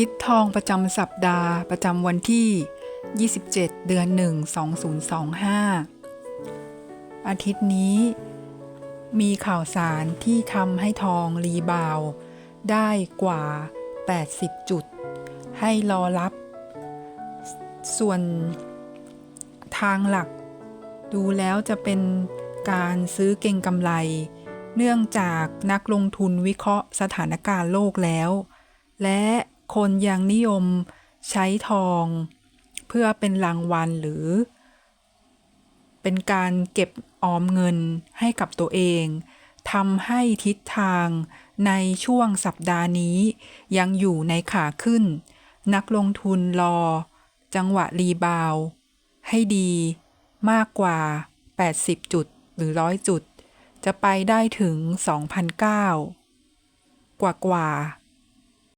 ทิศทองประจำสัปดาห์ประจำวันที่ 27 เดือน 1 2025 อาทิตย์นี้ มีข่าวสารที่ทำให้ทองรีบาว ได้กว่า 80 จุด ให้รอรับ ส่วนทางหลัก ดูแล้วจะเป็นการซื้อเก่งกำไร เนื่องจากนักลงทุนวิเคราะห์สถานการณ์โลกแล้ว และ คนยังนิยมใช้ทอง เพื่อเป็นรางวัลหรือ เป็นการเก็บออมเงินให้กับตัวเองทำให้ทิศทางในช่วงสัปดาห์นี้ ยังอยู่ในขาขึ้น นักลงทุนรอ จังหวะรีบาว ให้ดีมากกว่า 80 จุดหรือ 100 จุด จะไปได้ถึง 2,009 กว่ากว่า